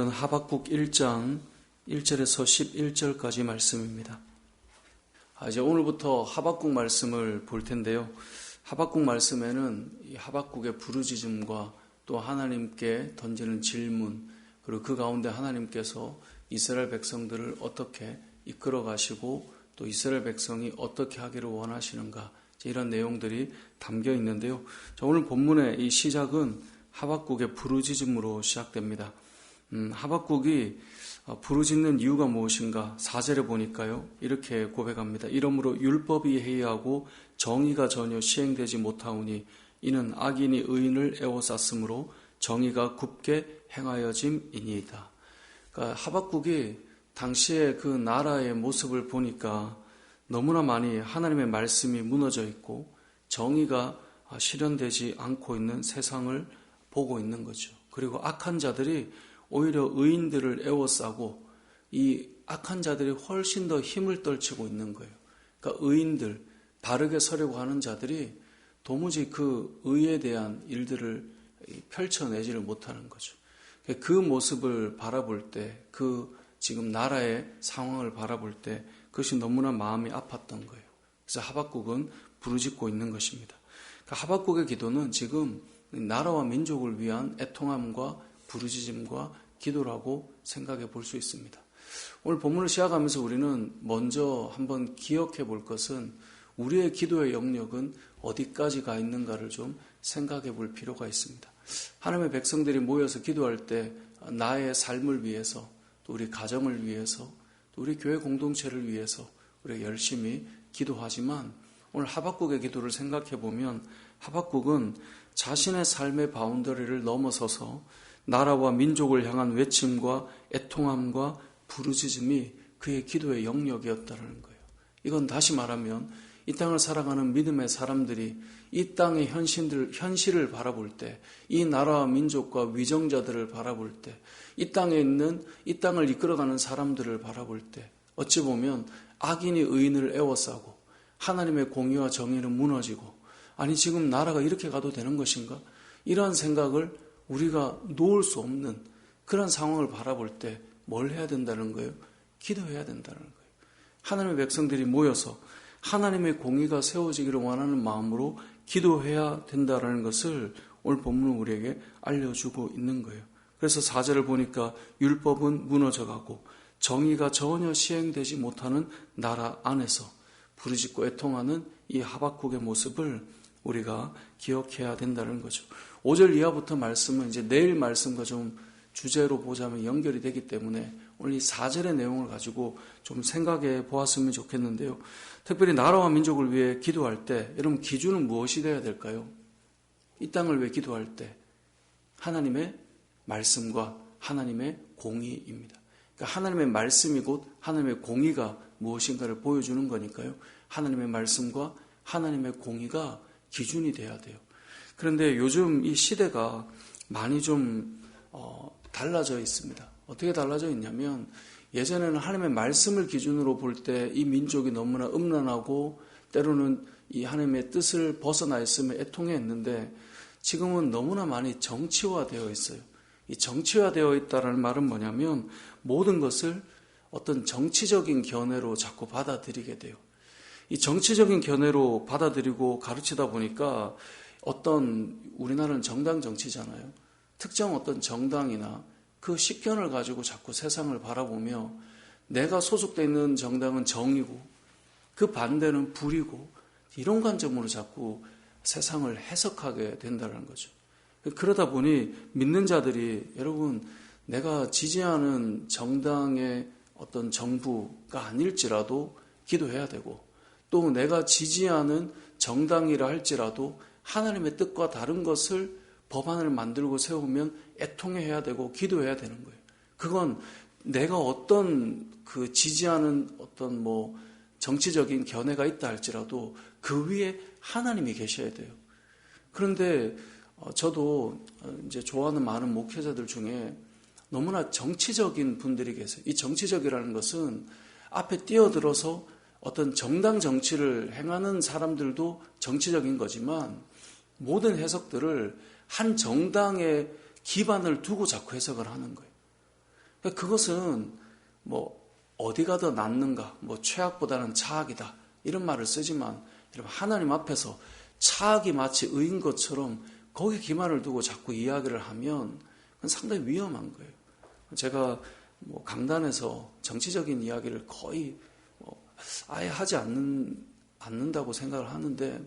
오늘은 하박국 1장 1절에서 11절까지 말씀입니다. 아, 이제 오늘부터 하박국 말씀을 볼 텐데요. 하박국 말씀에는 이 하박국의 부르짖음과 또 하나님께 던지는 질문, 그리고 그 가운데 하나님께서 이스라엘 백성들을 어떻게 이끌어 가시고 또 이스라엘 백성이 어떻게 하기를 원하시는가 이런 내용들이 담겨 있는데요. 오늘 본문의 이 시작은 하박국의 부르짖음으로 시작됩니다. 음, 하박국이 어, 부르짖는 이유가 무엇인가? 사절에 보니까요. 이렇게 고백합니다. 이러므로 율법이 해이하고 정의가 전혀 시행되지 못하오니 이는 악인이 의인을 애워쌌으므로 정의가 굽게 행하여짐이니이다. 그러니까 하박국이 당시에 그 나라의 모습을 보니까 너무나 많이 하나님의 말씀이 무너져 있고 정의가 실현되지 않고 있는 세상을 보고 있는 거죠. 그리고 악한 자들이 오히려 의인들을 애워싸고 이 악한 자들이 훨씬 더 힘을 떨치고 있는 거예요. 그러니까 의인들, 바르게 서려고 하는 자들이 도무지 그 의에 대한 일들을 펼쳐내지를 못하는 거죠. 그 모습을 바라볼 때, 그 지금 나라의 상황을 바라볼 때 그것이 너무나 마음이 아팠던 거예요. 그래서 하박국은 부르짖고 있는 것입니다. 그러니까 하박국의 기도는 지금 나라와 민족을 위한 애통함과 부르짖음과 기도라고 생각해 볼 수 있습니다. 오늘 본문을 시작하면서 우리는 먼저 한번 기억해 볼 것은 우리의 기도의 영역은 어디까지 가 있는가를 좀 생각해 볼 필요가 있습니다. 하나님의 백성들이 모여서 기도할 때 나의 삶을 위해서 또 우리 가정을 위해서 또 우리 교회 공동체를 위해서 우리가 열심히 기도하지만 오늘 하박국의 기도를 생각해 보면 하박국은 자신의 삶의 바운더리를 넘어서서 나라와 민족을 향한 외침과 애통함과 부르짖음이 그의 기도의 영역이었다는 거예요. 이건 다시 말하면 이 땅을 살아가는 믿음의 사람들이 이 땅의 현실들, 현실을 바라볼 때, 이 나라와 민족과 위정자들을 바라볼 때, 이 땅에 있는 이 땅을 이끌어가는 사람들을 바라볼 때, 어찌 보면 악인이 의인을 애워싸고 하나님의 공의와 정의는 무너지고 아니 지금 나라가 이렇게 가도 되는 것인가? 이러한 생각을 우리가 놓을 수 없는 그런 상황을 바라볼 때 뭘 해야 된다는 거예요? 기도해야 된다는 거예요. 하나님의 백성들이 모여서 하나님의 공의가 세워지기를 원하는 마음으로 기도해야 된다는 것을 오늘 본문은 우리에게 알려주고 있는 거예요. 그래서 사절을 보니까 율법은 무너져가고 정의가 전혀 시행되지 못하는 나라 안에서 부르짖고 애통하는 이 하박국의 모습을 우리가 기억해야 된다는 거죠. 5절 이하부터 말씀은 이제 내일 말씀과 좀 주제로 보자면 연결이 되기 때문에 오늘 이 4절의 내용을 가지고 좀 생각해 보았으면 좋겠는데요. 특별히 나라와 민족을 위해 기도할 때 여러분 기준은 무엇이 되어야 될까요? 이 땅을 위해 기도할 때 하나님의 말씀과 하나님의 공의입니다. 그러니까 하나님의 말씀이 곧 하나님의 공의가 무엇인가를 보여주는 거니까요. 하나님의 말씀과 하나님의 공의가 기준이 돼야 돼요. 그런데 요즘 이 시대가 많이 좀 어, 달라져 있습니다. 어떻게 달라져 있냐면 예전에는 하나님의 말씀을 기준으로 볼 때 이 민족이 너무나 음란하고 때로는 이 하나님의 뜻을 벗어나 있으면 애통해했는데 지금은 너무나 많이 정치화되어 있어요. 이 정치화되어 있다는 말은 뭐냐면 모든 것을 어떤 정치적인 견해로 자꾸 받아들이게 돼요. 이 정치적인 견해로 받아들이고 가르치다 보니까 어떤 우리나라는 정당 정치잖아요. 특정 어떤 정당이나 그 식견을 가지고 자꾸 세상을 바라보며 내가 소속되어 있는 정당은 정이고 그 반대는 불이고 이런 관점으로 자꾸 세상을 해석하게 된다는 거죠. 그러다 보니 믿는 자들이 여러분 내가 지지하는 정당의 어떤 정부가 아닐지라도 기도해야 되고 또 내가 지지하는 정당이라 할지라도 하나님의 뜻과 다른 것을 법안을 만들고 세우면 애통해야 되고 기도해야 되는 거예요. 그건 내가 어떤 그 지지하는 어떤 뭐 정치적인 견해가 있다 할지라도 그 위에 하나님이 계셔야 돼요. 그런데 어, 저도 이제 좋아하는 많은 목회자들 중에 너무나 정치적인 분들이 계세요. 이 정치적이라는 것은 앞에 뛰어들어서 어떤 정당 정치를 행하는 사람들도 정치적인 거지만 모든 해석들을 한 정당의 기반을 두고 자꾸 해석을 하는 거예요. 그러니까 그것은 뭐 어디가 더 낫는가, 뭐 최악보다는 차악이다 이런 말을 쓰지만 여러분 하나님 앞에서 차악이 마치 의인 것처럼 거기 기만을 두고 자꾸 이야기를 하면 그건 상당히 위험한 거예요. 제가 뭐 강단에서 정치적인 이야기를 거의 뭐 아예 하지 않는 않는다고 생각을 하는데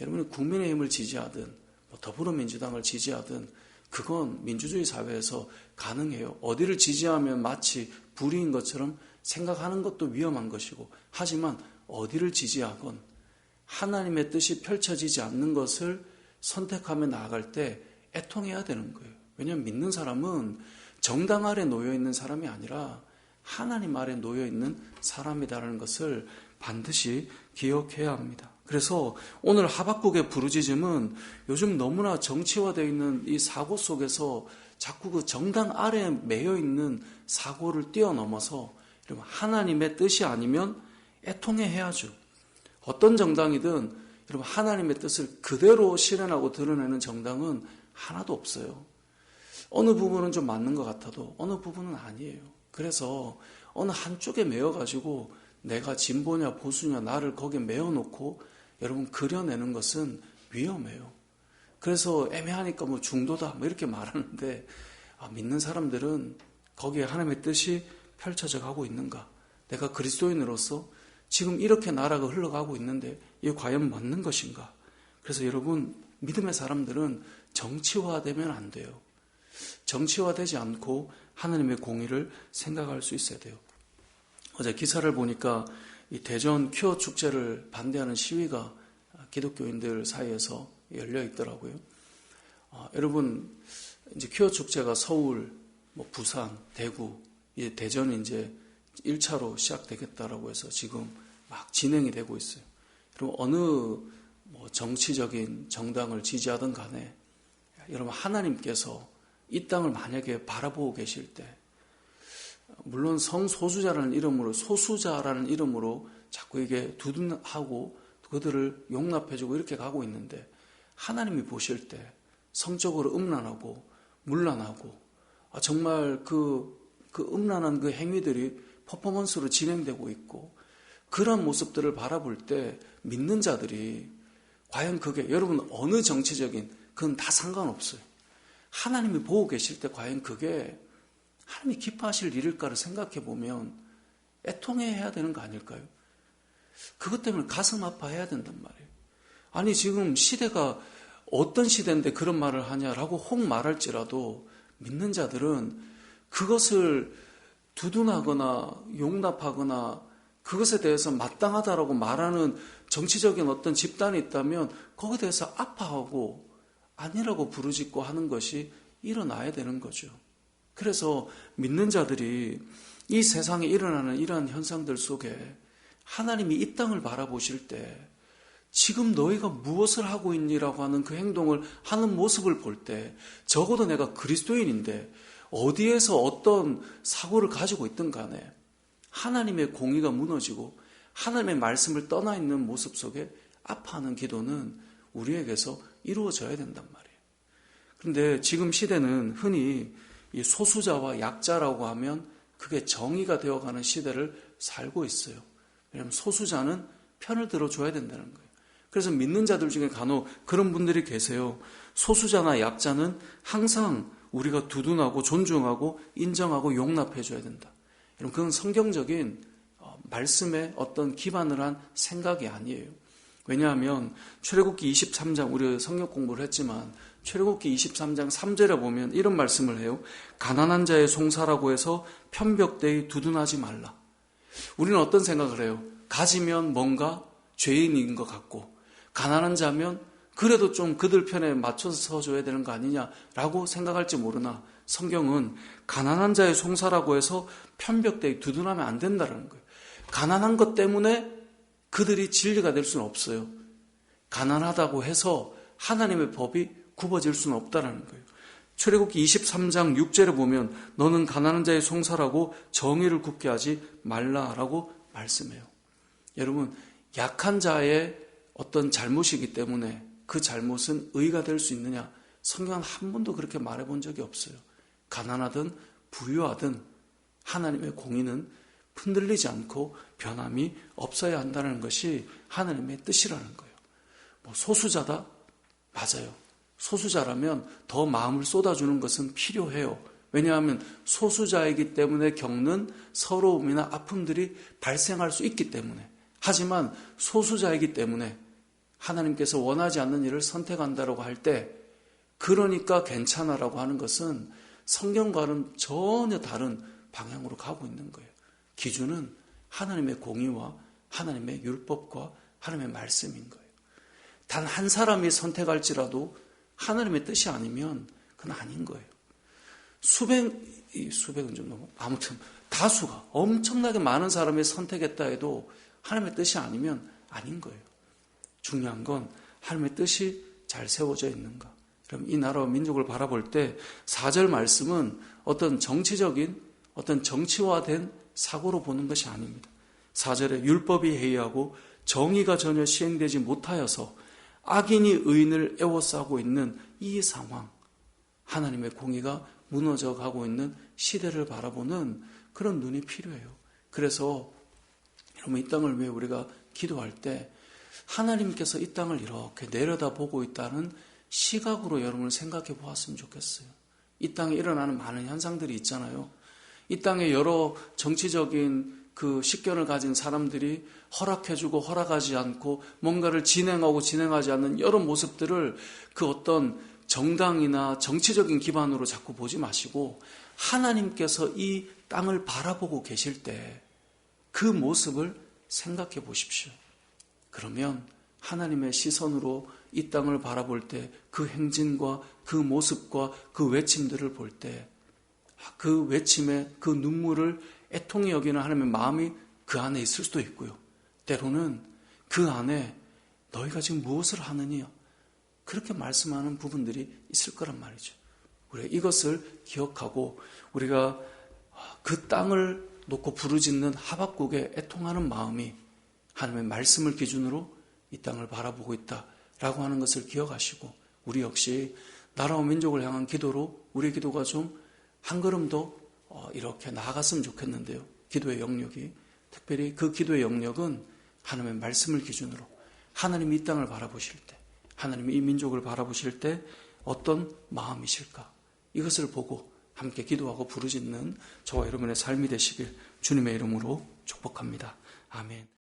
여러분이 국민의힘을 지지하든 뭐 더불어민주당을 지지하든 그건 민주주의 사회에서 가능해요. 어디를 지지하면 마치 불의인 것처럼 생각하는 것도 위험한 것이고 하지만 어디를 지지하건 하나님의 뜻이 펼쳐지지 않는 것을 선택하며 나아갈 때 애통해야 되는 거예요. 왜냐하면 믿는 사람은 정당 아래 놓여 있는 사람이 아니라 하나님 아래 놓여 있는 사람이다라는 것을 반드시 기억해야 합니다. 그래서 오늘 하박국의 부르짖음은 요즘 너무나 정치화되어 있는 이 사고 속에서 자꾸 그 정당 아래에 매여 있는 사고를 뛰어넘어서 하나님의 뜻이 아니면 애통해야죠. 어떤 정당이든 여러분 하나님의 뜻을 그대로 실현하고 드러내는 정당은 하나도 없어요. 어느 부분은 좀 맞는 것 같아도 어느 부분은 아니에요. 그래서 어느 한쪽에 매여가지고 내가 진보냐 보수냐 나를 거기에 매어놓고 여러분 그려내는 것은 위험해요. 그래서 애매하니까 뭐 중도다 뭐 이렇게 말하는데 아, 믿는 사람들은 거기에 하나님의 뜻이 펼쳐져 가고 있는가? 내가 그리스도인으로서 지금 이렇게 나라가 흘러가고 있는데 이게 과연 맞는 것인가? 그래서 여러분 믿음의 사람들은 정치화되면 안 돼요. 정치화되지 않고 하나님의 공의를 생각할 수 있어야 돼요. 어제 기사를 보니까 이 대전 큐어 축제를 반대하는 시위가 기독교인들 사이에서 열려 있더라고요. 아, 여러분 이제 큐어 축제가 서울, 뭐 부산, 대구, 이제 대전이 이제 1차로 시작되겠다라고 해서 지금 막 진행이 되고 있어요. 그럼 어느 뭐 정치적인 정당을 지지하든 간에 여러분 하나님께서 이 땅을 만약에 바라보고 계실 때 물론 성소수자라는 이름으로 소수자라는 이름으로 자꾸 이게 두둔하고 그들을 용납해주고 이렇게 가고 있는데 하나님이 보실 때 성적으로 음란하고 물란하고 아, 정말 그, 그 음란한 그 행위들이 퍼포먼스로 진행되고 있고 그런 모습들을 바라볼 때 믿는 자들이 과연 그게 여러분 어느 정치적인 그건 다 상관없어요. 하나님이 보고 계실 때 과연 그게 하나님이 기뻐하실 일일까를 생각해 보면 애통해야 되는 거 아닐까요? 그것 때문에 가슴 아파해야 된단 말이에요. 아니 지금 시대가 어떤 시대인데 그런 말을 하냐라고 혹 말할지라도 믿는 자들은 그것을 두둔하거나 용납하거나 그것에 대해서 마땅하다라고 말하는 정치적인 어떤 집단이 있다면 거기에 대해서 아파하고 아니라고 부르짖고 하는 것이 일어나야 되는 거죠. 그래서 믿는 자들이 이 세상에 일어나는 이러한 현상들 속에 하나님이 이 땅을 바라보실 때 지금 너희가 무엇을 하고 있니라고 하는 그 행동을 하는 모습을 볼 때 적어도 내가 그리스도인인데 어디에서 어떤 사고를 가지고 있든 간에 하나님의 공의가 무너지고 하나님의 말씀을 떠나 있는 모습 속에 아파하는 기도는 우리에게서 이루어져야 된단 말이에요. 그런데 지금 시대는 흔히 소수자와 약자라고 하면 그게 정의가 되어가는 시대를 살고 있어요. 왜냐하면 소수자는 편을 들어줘야 된다는 거예요. 그래서 믿는 자들 중에 간혹 그런 분들이 계세요. 소수자나 약자는 항상 우리가 두둔하고 존중하고 인정하고 용납해줘야 된다. 여러분, 그건 성경적인 어, 말씀에 어떤 기반을 한 생각이 아니에요. 왜냐하면 출애굽기 23장 우리 성경 공부를 했지만 출애굽기 23장 3절에 보면 이런 말씀을 해요. 가난한 자의 송사라고 해서 편벽대에 두둔하지 말라. 우리는 어떤 생각을 해요? 가지면 뭔가 죄인인 것 같고 가난한 자면 그래도 좀 그들 편에 맞춰서 서줘야 되는 거 아니냐라고 생각할지 모르나 성경은 가난한 자의 송사라고 해서 편벽대에 두둔하면 안 된다는 거예요. 가난한 것 때문에 그들이 진리가 될 수는 없어요. 가난하다고 해서 하나님의 법이 굽어질 수는 없다라는 거예요. 출애굽기 23장 6절에 보면 너는 가난한 자의 송사라고 정의를 굽게 하지 말라라고 말씀해요. 여러분 약한 자의 어떤 잘못이기 때문에 그 잘못은 의가 될 수 있느냐? 성경은 한 번도 그렇게 말해본 적이 없어요. 가난하든 부유하든 하나님의 공의는 흔들리지 않고 변함이 없어야 한다는 것이 하나님의 뜻이라는 거예요. 뭐 소수자다? 맞아요. 소수자라면 더 마음을 쏟아주는 것은 필요해요. 왜냐하면 소수자이기 때문에 겪는 서러움이나 아픔들이 발생할 수 있기 때문에. 하지만 소수자이기 때문에 하나님께서 원하지 않는 일을 선택한다고 할 때, 그러니까 괜찮아라고 하는 것은 성경과는 전혀 다른 방향으로 가고 있는 거예요. 기준은 하나님의 공의와 하나님의 율법과 하나님의 말씀인 거예요. 단 한 사람이 선택할지라도 하나님의 뜻이 아니면 그건 아닌 거예요. 수백, 이 수백은 좀 너무, 아무튼 다수가 엄청나게 많은 사람이 선택했다 해도 하나님의 뜻이 아니면 아닌 거예요. 중요한 건 하나님의 뜻이 잘 세워져 있는가. 그럼 이 나라와 민족을 바라볼 때 4절 말씀은 어떤 정치적인 어떤 정치화된 사고로 보는 것이 아닙니다. 4절에 율법이 해이하고 정의가 전혀 시행되지 못하여서 악인이 의인을 애워싸고 있는 이 상황, 하나님의 공의가 무너져 가고 있는 시대를 바라보는 그런 눈이 필요해요. 그래서 여러분 이 땅을 왜 우리가 기도할 때 하나님께서 이 땅을 이렇게 내려다보고 있다는 시각으로 여러분을 생각해 보았으면 좋겠어요. 이 땅에 일어나는 많은 현상들이 있잖아요. 이 땅에 여러 정치적인 그 식견을 가진 사람들이 허락해주고 허락하지 않고 뭔가를 진행하고 진행하지 않는 여러 모습들을 그 어떤 정당이나 정치적인 기반으로 자꾸 보지 마시고 하나님께서 이 땅을 바라보고 계실 때 그 모습을 생각해 보십시오. 그러면 하나님의 시선으로 이 땅을 바라볼 때 그 행진과 그 모습과 그 외침들을 볼때 그 외침에 그 눈물을 애통히 여기는 하나님의 마음이 그 안에 있을 수도 있고요. 때로는 그 안에 너희가 지금 무엇을 하느냐 그렇게 말씀하는 부분들이 있을 거란 말이죠. 우리가 이것을 기억하고 우리가 그 땅을 놓고 부르짖는 하박국에 애통하는 마음이 하나님의 말씀을 기준으로 이 땅을 바라보고 있다라고 하는 것을 기억하시고 우리 역시 나라와 민족을 향한 기도로 우리의 기도가 좀 한 걸음 더 어, 이렇게 나아갔으면 좋겠는데요. 기도의 영역이 특별히 그 기도의 영역은 하나님의 말씀을 기준으로 하나님이 이 땅을 바라보실 때 하나님이 이 민족을 바라보실 때 어떤 마음이실까 이것을 보고 함께 기도하고 부르짖는 저와 여러분의 삶이 되시길 주님의 이름으로 축복합니다. 아멘.